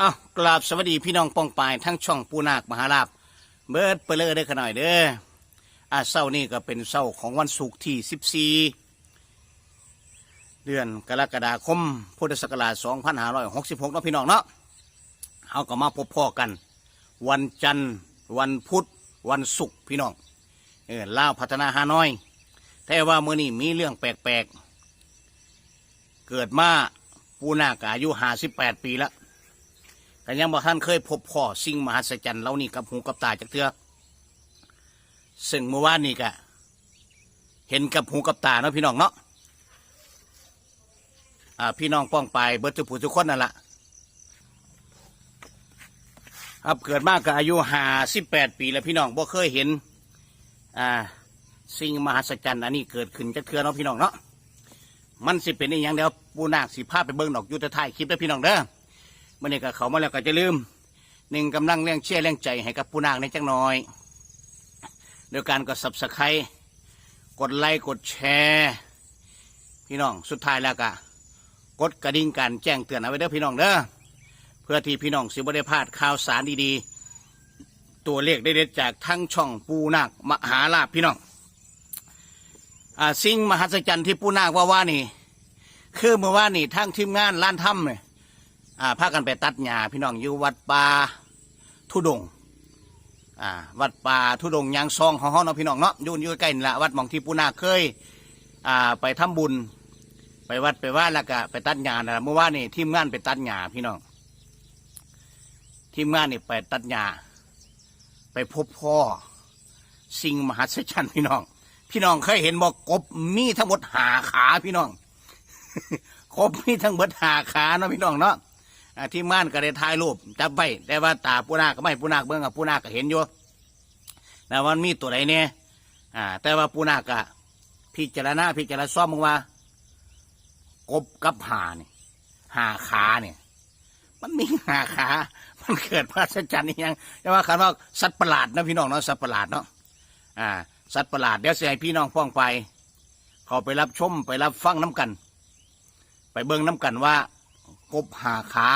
อ้าวกราบสวัสดีพี่น้องปองปายทั้งช่องปูนาคมหาลาบเบิดเปเลอได้ขน่อยเด้ออาเศร้านี่ก็เป็นเศร้าของวันศุกร์ที่ 14 เดือนกรกฎาคม พุทธศักราช 2566เนาะพี่น้องเนาะเอาก็มาพบพ่อกัน วันจันทร์ วันพุธ วันศุกร์พี่น้อง เออล่าพัฒนาฮานอย แต่ว่าเมื่อนี้มีเรื่องแปลกๆ เกิดมาปูนาคอายุ 58 ปีแล้ว แต่ยังบ่ท่านเคยพบพ่อสิ่งมหัศจรรย์เหล่านี้กับหูกับตาจากเถือซึ่งเมื่อวานนี้ก็เห็นกับหูกับตาเนาะพี่น้องเนาะอ่าพี่น้องป้องไปเบิดทุผู้ทุกคนนั่นแหละครับเกิดมากก็อายุห้าสิบแปดปีแล้วพี่น้องบ่เคยเห็นอ่าสิ่งมหัศจรรย์อันนี้เกิดขึ้นจากเถือเนาะพี่น้องเนาะมันสิเป็นอหย่างเดียวปูนาคสิพาพไปเบิ่งดอกยุทธทายคลิปเด้พี่น้องเด้อ มื่อนี้ก็เขามาแล้วก็จะลืมหนึ่งกำลังเลี้ยงเชี่ยเลี้ยงใจให้กับผู้นางในจังน้อย โดยการกดสับสไครกดไลค์กดแชร์พี่น้องสุดท้ายแล้วก็กดกระดิ่งการแจ้งเตือนเอาไว้เด้อพี่น้องเด้อเพื่อที่พี่น้องสิบได้พลาดข่าวสารดีๆ ตัวเลขได้เด็ดจากทั้งช่องปูนาคมหาลาภพี่น้องอ่าสิ่งมหัศจรรย์ที่ปูนาคว่าว่านี่ คือเมื่อว่านี่ทั้งทีมงานล้านถ้ำเนี่ย อ่าพากันไปตัดหญ้าพี่น้องอยู่วัดป่าทุดงอ่าวัดป่าทุดงยางซองของห้องเนาะพี่น้องเนาะอยู่อยู่ใกล้นี่ละวัดหมองที่ปูนาเคยอ่าไปทำบุญ ไปวัดไปว่าแล้วก็ไปตัดหญ้านะเมื่อวานนี่ทีมงานไปตัดหญ้าพี่น้องทีมงานนี่ไปตัดหญ้าไปพบพ่อสิ่งมหัศจรรย์พี่น้อง พี่น้องเคยเห็นบอกกบมีทั้งหมดหาขาพี่น้องกบมีทั้งหมดหาขาเนาะพี่น้องเนาะ อ่าที่ม่านก็ได้ถ่ายรูปจับไว้แต่ว่าตาปูนาคก็ไม่ปูนาคเบิ่งกับปูนาคก็เห็นอยู่แต่ว่ามันมีตัวไหนเนี่ยอ่า แต่ว่าปูนาคก็พิจารณาพิจารณาซ่อมมึงว่า กบกับหาเนี่ยหาขาเนี่ย มันมีหาขา มันเกิดพระสัจจันยังแต่ว่าคำว่าสัตว์ประหลาดนะพี่น้องเนาะสัตว์ประหลาดเนาะอ่า สัตว์ประหลาดเดี๋ยวเสิให้พี่น้องฟ้องไปเขาไปรับชมไปรับฟังน้ำกัน ไปเบิ่งน้ำกันว่า กบหาขา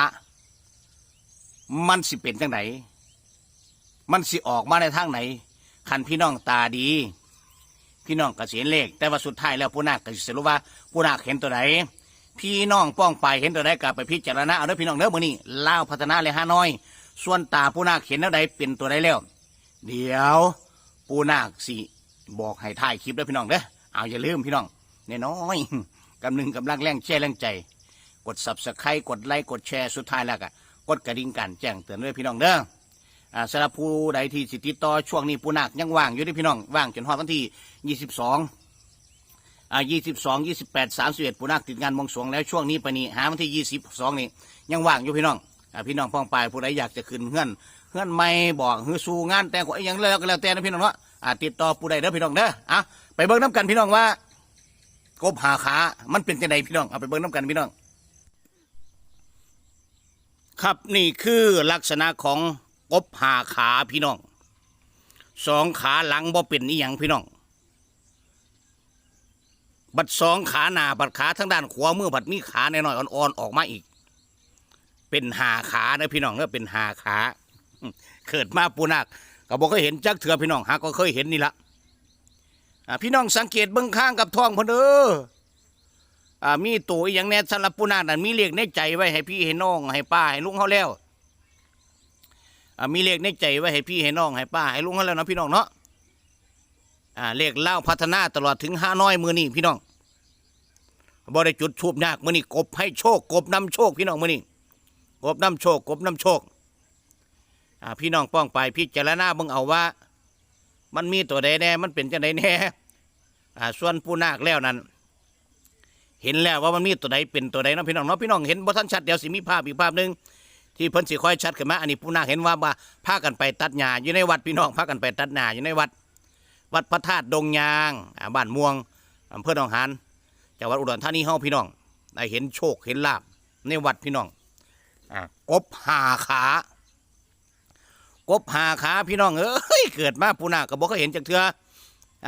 มันสิเป็นจังไหนมันสิออกมาในทางไหนคันพี่น้องตาดี พี่น้องก็สิเห็นเลข แต่ว่าสุดท้ายแล้วผู้นาคก็สิรุปว่าผู้นาคเห็นตัวไหนพี่น้องป้องไปเห็นตัวไหนก็ไปพิจารณาเอาเด้อพี่น้องเด้อมื้อนี้เล่าพัฒนาเลยฮาน้อย ส่วนตาผู้นาคเห็นตัวใดเป็นตัวใดแล้ว เดี๋ยวผู้นาคสิบอกให้ถ่ายคลิปเด้อพี่น้องเด้อเอาอย่าลืมพี่น้องน้อยกำลังกำลังแรงแช่แรงใจ กด subscribe กดไลค์กดแชร์สุดท้ายแล้วก็กดกระดิ่งกันแจ้งเตือนด้วยพี่น้องเด้ออ่าสำหรับผู้ใดที่สิติดต่อช่วงนี้ปูนักยังว่างอยู่ด้วยพี่น้องว่างจนฮอดวันที่ 22อ่า22 28 31ปูนักติดงานบวงสวงแล้วช่วงนี้ไปนี่หาวันที่ 22 นี่ยังว่างอยู่พี่น้องอ่าพี่น้องพ้องไปผู้ใดอยากจะขึ้นเฮือนเฮือนไม่บอกเฮือสู่งานแต่งก็ยังแล้วก็แล้วแต่นะพี่น้องเนาะอ่าติดต่อผู้ใดเด้อพี่น้องเด้ออะไปเบิ่งน้ำกันพี่น้องว่ากบหาขา มันเป็นจังไดพี่น้องเอาไปเบิ่งน้ำกันพี่น้อง ครับนี่คือลักษณะของกบหาขาพี่น้องสองขาหลังบ่เป็นอีหยังพี่น้อง บัดสองขาหน้าบัดขาทั้งด้านขวามือบัดมีขาหน่อยๆอ่อนๆออกมาอีก เป็นหาขานะพี่น้องก็เป็นหาขาเกิดมาปูนักก็บอกเคยเห็นจักเถื่อพี่น้องหาก็เคยเห็นนี่ละพี่น้องสังเกตเบื้องข้างกับท้องพนเด้อ อ่ามีตัวอหย่างแน่สำหรับปูนาคนั่นมีเลขในใจไว้ให้พี่ให้น้องให้ป้าให้ลุงเขาแล้วอ่ามีเลขในใจไว้ให้พี่ให้น้องให้ป้าให้ลุงเขาแล้วเนาะพี่น้องเนาะอ่าเลขเล่าพัฒนาตลอดถึงห้าน้อยมือนี่พี่น้องบ่ได้จุดทูบยากมือนี่กบให้โชคกบนำโชคพี่น้องมือนี่กบนำโชคกบนำโชคอ่าพี่น้องป้องไปพี่เจารณาเบิ่งเอาว่า มันมีตัวใดแน่ มันเป็นจังใดแน่อ่าส่วนปูนาคแล้วนั้น เห็นแล้วว่ามันมีตัวใดเป็นตัวใดเนาะพี่น้องเนาะพี่น้องเห็นบ่ทันชัดเดี๋ยวสิมีภาพอีกภาพหนึ่งที่เพิ่นสิค่อยชัดขึ้นมาอันนี้ผู้นาคเห็นว่าว่าพากันไปตัดหญ้าอยู่ในวัดพี่น้องพากันไปตัดหญ้าอยู่ในวัด วัดพระธาตุดงยางอ่าบ้านม่วงอำเภอหนองหานจังหวัดอุดรธานีเฮาพี่น้องได้เห็นโชคเห็นลาบในวัดพี่น้องอ่ากบหาขากบหาขาพี่น้องเอ้ยเกิดมาผู้นาคก็บ่เคยเห็นจักเทื่อ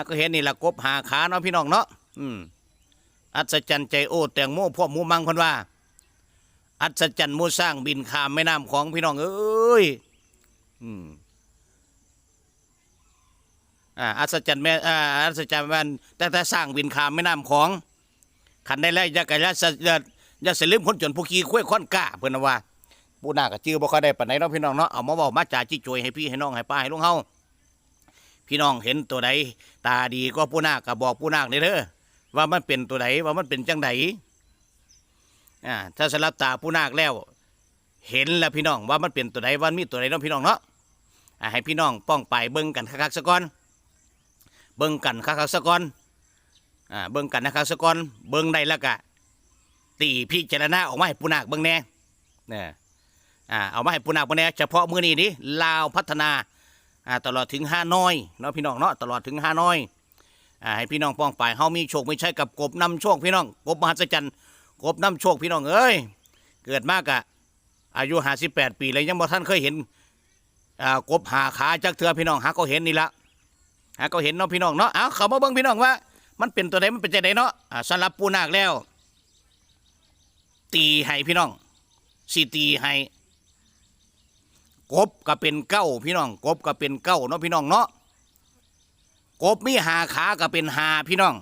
ก็เห็นนี่ล่ะกบหาขาเนาะพี่น้องเนาะอืม อัศจรรย์ใจโอ้แตงโมพ่อหมูมังคนว่า อัศจรรย์มูสร้างบินข้ามแม่น้ำของพี่น้องเอ้ยอืมอ่าอัศจรรย์แม่อ่าอัศจรรย์มันแต่แต่สร้างบินข้ามแม่น้ำของขันได้แล้วยากจะย่าอย่าเสลืมคนจนผู้ขี้คุ้ยค้อนกล้าเพิ่นนว่าผู้นาก็จื้อบ่ค่อยได้ปานใดเนาะพี่น้องเนาะเอามาเว้ามาจ่าจิจวยให้พี่ให้น้องให้ป้าให้ลุงเฮาพี่น้องเห็นตัวใดตาดีก็ผู้นาคก็บอกผู้นาคนี่เด้อ ว่ามันเป็นตัวใดว่ามันเป็นจังใดอ่าถ้าสลับตาผู้นาคแล้ว เห็นแล้วพี่น้องว่ามันเป็นตัวใดว่ามีตัวใดเน้องพี่น้องเนาะอ่าให้พี่น้องป้องไปเบิ่งกันคักๆซะก่อนเบิ่งกันคักๆซะก่อนอ่าเบิ่งกันนะครับซะก่อนเบิ่งได้แล้วก็ตีพิจารณาออกมาให้ผู้นาคเบิ่งแน่เนี่ยอ่าเอามาให้ผู้นาคเบิ่งแน่เฉพาะมื้อนี้นี่ลาวพัฒนาอ่าตลอดถึงห้าน้อยเนาะพี่น้องเนาะตลอดถึงห้าน้อย อ่าให้พี่น้องป้องไปเฮามีโชคไม่ใช่กับกบนำโชคพี่น้อง กบมหัศจรรย์กบน้ำโชคพี่น้องเอ้ยเกิดมากอะอายุห้าสิบแปดปีเลยยังบ่ท่านเคยเห็นอ่ากบหาขาจักเถือพี่น้องหาก็เห็นนี่ละหาก็เห็นเนาะพี่น้องเนาะเอาเขามาเบิ่งพี่น้องว่า มันเป็นตัวใดมันเป็นใจใดเนาะอ่าสำหรับปูนาคแล้ว ตีให้พี่น้องสิตีให้กบก็เป็นเก้าพี่น้อง กบก็เป็นเก้าเนาะพี่น้องเนาะ กบมีหาขาก็เป็นหาพี่น้อง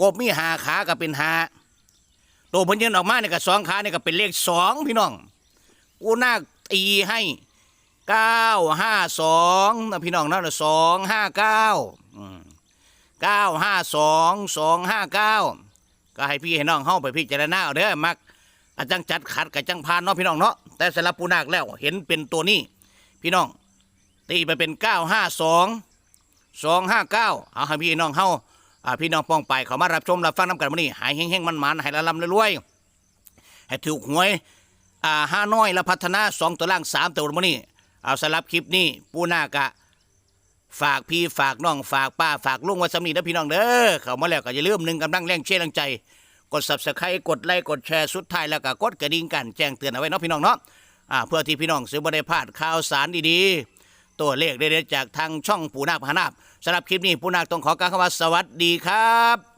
กบมีหาขาก็เป็นหาตัวเพนยืนออกมาเนี่ยกับสองขาเนี่ยก็เป็นเลขสองพี่น้องกูนาตีให้เก้าห้าสองนะพี่น้องนะสองห้าเก้าเก้าห้าสองสองห้าเก้าก็ให้พี่ให้น้องเข้าไปพี่เจารณาเอาเด้อมักอาจังจัดขัดกับจังพานเนาะพี่น้องเนาะแต่สำหรับปูนาคแล้วเห็นเป็นตัวนี้ พี่น้องตีไปเป็นเก้าห้าสอง สองห้าเก้าเอาให้พี่น้องเข้าอ่าพี่น้องป้องไปเขามารับชมรับฟังน้ำกันมื้อนี้หายเฮงๆมันๆให้ละลำรวยๆให้ถูกหวยอ่าห้าน้อยและพัฒนาสองตัวล่างสามตัวมื้อนี้ เอาสำหรับคลิปนี้ปูนากะ ฝากพี่ฝากน้องฝากป้าฝากลุงว้สำนีนะพี่น้องเด้อเขามาแล้วก็อย่าลืมหนึ่งกำลังแรงเชียร์แรงใจ กด subscribe กดไลค์กดแชร์สุดท้ายแล้วก็กดกระดิ่งกันแจ้งเตือนเอาไว้เนาะพี่น้องเนาะอ่าเพื่อที่พี่น้องซื้อบ่ได้พลาดข่าวสารดีๆ ตัวเลขเด็ดๆจากทางช่องปูนาคพานาบสำหรับคลิปนี้ปูนาคต้องขอกล่าวคำว่าสวัสดีครับ